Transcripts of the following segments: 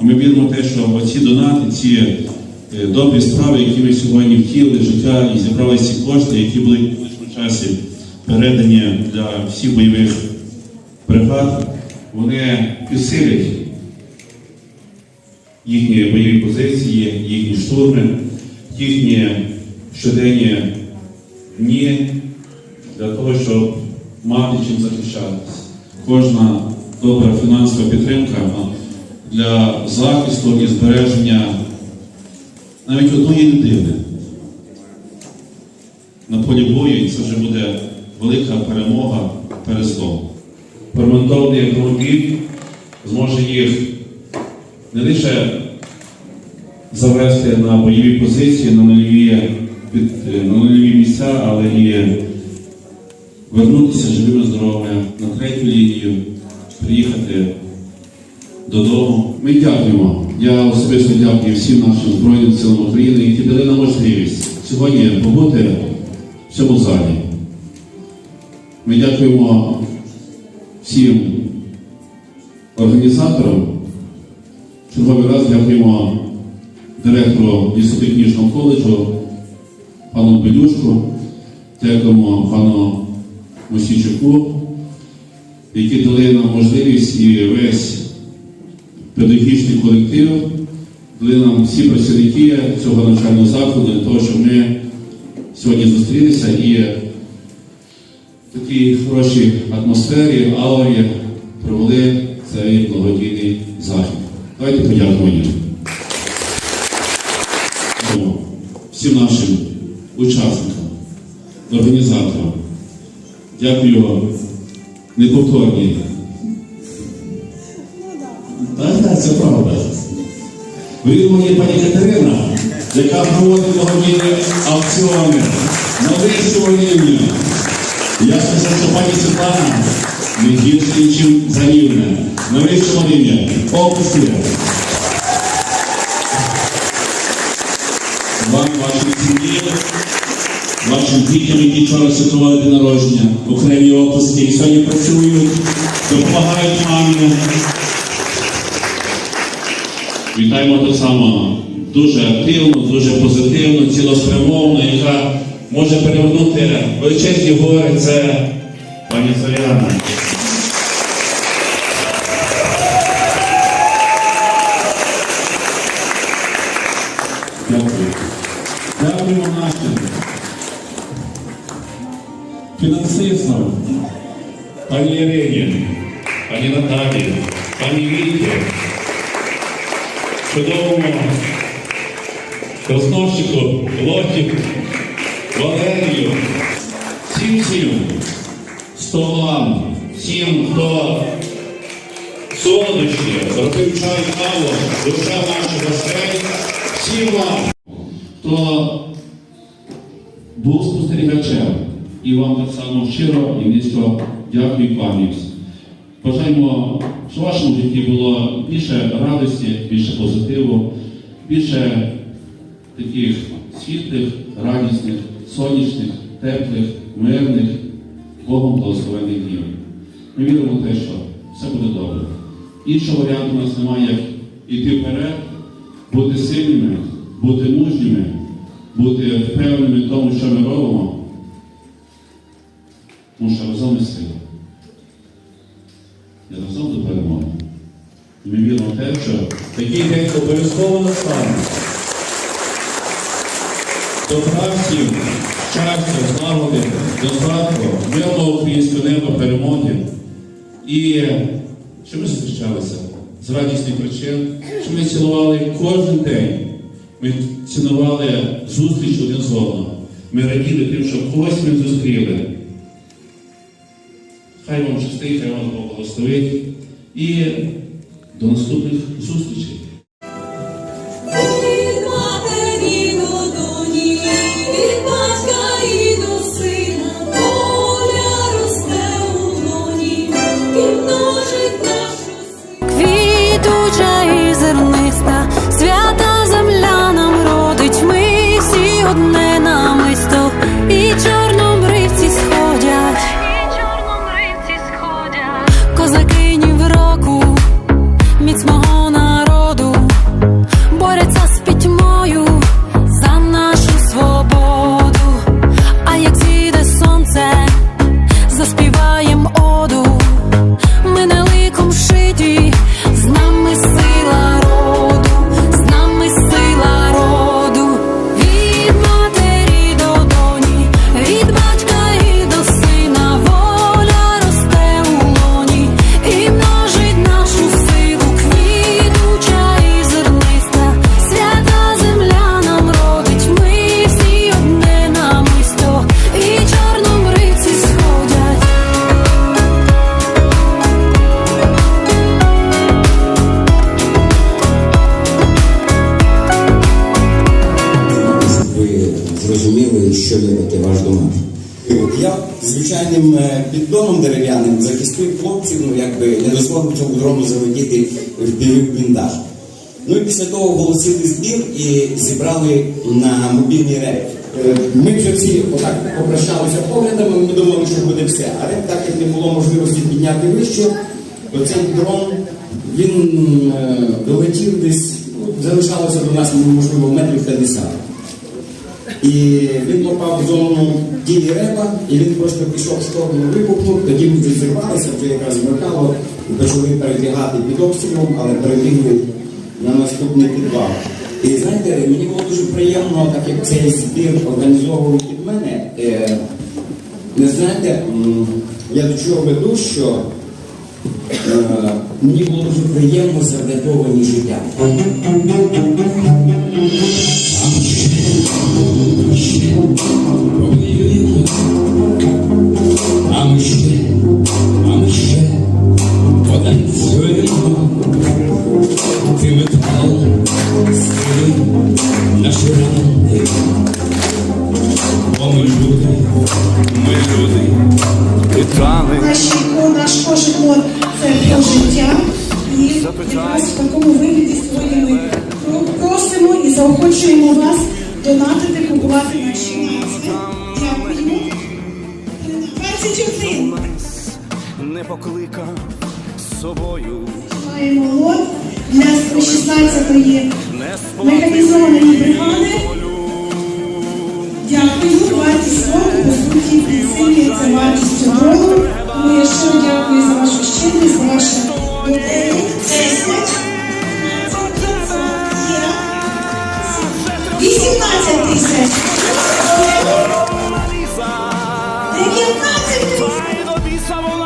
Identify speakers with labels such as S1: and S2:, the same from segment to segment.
S1: А ми віримо в те, що оці донати, ці е, добрі справи, які ми сьогодні втілили життя і зібрали ці кошти, які були в колишньому часі передані для всіх бойових бригад, вони підсилять їхні бойові позиції, їхні штурми, їхні щоденні дні для того, щоб мати чим захищатися. Кожна добра фінансова підтримка для захисту і збереження навіть одної людини на полі бою, і це вже буде велика перемога перед злом. Перемонтований автомобіль зможе їх не лише завести на бойові позиції, на нульові, під- на нульові місця, але і вернутися живими здоровими на третю лінію, приїхати додому. Ми дякуємо. Я особисто дякую всім нашим Збройним силам України, які дали нам можливість сьогодні побути в цьому залі. Ми дякуємо всім організаторам. Черговий раз дякуємо директору лісотехнічного коледжу пану Белюшку, дякуємо пану Мосійчуку, які дали нам можливість і весь педагогічний колектив, дали нам всі працівники цього навчального закладу для того, щоб ми сьогодні зустрілися і в такій хорошій атмосфері, аурі провели цей благодійний захід. Давайте подякуємо всім нашим учасникам, організаторам. Дякую неповторній. Так, так, це правда. Віримо є пані Катерина, яка проводить благодійні аукціони на вищому рівні. Я скажу, що пані Світлана не гірше, ніж за рівне. На вищому рівні. Опуски. Вам, вашій сім'ї, вашим дітям, які вчора святкували день народження, окремі опуски, і сьогодні працюють, допомагають мамі. Вітаємо так само дуже активно, дуже позитивно, цілеспрямовно, яка може перевернути величезні гори. Це пані Зоряна. Дякуємо нашим фінансистам, пані Ірині, пані Наталі, пані Віті, чудовому розносчику лотів, Валерію, всім всім столам, всім, хто солодощі, робив чай, каву, душа наших гостей, всім вам, хто був спостерігачем, і вам так само щиро і низько дякую пам'ять. Бажаємо, щоб в вашому житті було більше радості, більше позитиву, більше таких світлих, радісних, сонячних, теплих, мирних, Богом благословених днів. Ми віримо в те, що все буде добре. Іншого варіанту у нас немає, як іти вперед, бути сильними, бути мужніми, бути впевненими в тому, що ми робимо. Тому що разом ми сила. І разом до перемоги. Ми віримо в те, що такий день обов'язково настане. Добра всім, щастя, злагоди, достатку, мирного українського неба, перемоги. І щоб ми зустрічалися з радісних причин, щоб ми цілували кожен день. Ми цінували зустріч один з одним. Ми раділи тим, що когось ми зустріли. Хай вам щастить, хай вам Бог благословить. І до наступних зустрічей.
S2: Піддоном дерев'яним захистив хлопців, ну якби не дозволив цьому дрону залетіти в бліндаж. Ну і після того оголосили збір і зібрали на мобільний рейд. Е, Ми вже всі отак попрощалися поглядами, ми думали, що буде все. Але так як не було можливості підняти вище, то цей дрон він е, долетів десь, ну, залишалося до нас, можливо, метрів 50. І він попав в зону дії реба, і він просто пішов сторону вибухнув, тоді ми вже зірвалися, вже якраз змикало, і почали перебігати під обстрілом, але перебігли на наступний підвал. І знаєте, мені було дуже приємно, так як цей збір організовував від мене. Е, не знаєте, я до чого веду, що е, мені було дуже приємно зарятовані життя.
S3: А ми ще, а ми ще потанцюємо.
S4: Назви. Дякуємо. 21.
S3: Не покликав з собою,
S4: Маємо лот для 116-ї
S3: не
S4: механізованої бригади. Дякую, вартість лоту, по суті, підсилюється вартістю дрону. Тому я щиро дякую за вашу щирість, за. 10. Є. 18 тисяч. І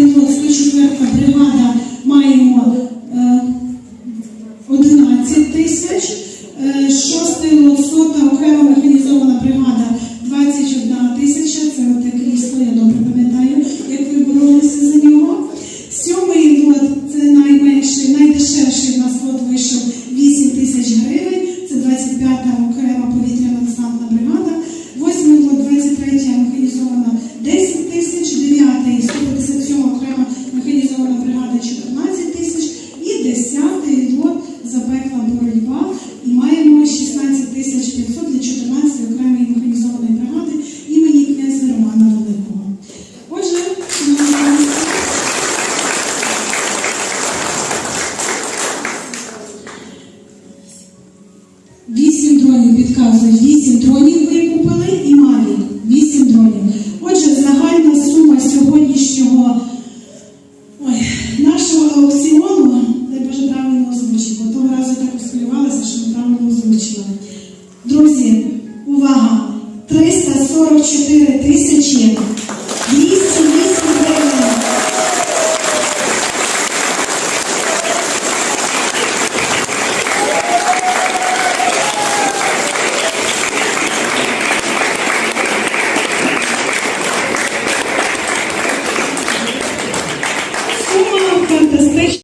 S4: Костянтинов, 104 бригада маємо е, 11 тисяч, е, 6 сота окрема механізована бригада 21 тисяча. Це таке крісло, я добре пам'ятаю, як ви боролися за нього. Сьомий лот це найменший, найдешевший в нас лот вийшов 8 тисяч гривень, це 25 окрема. 144 тисячі. 200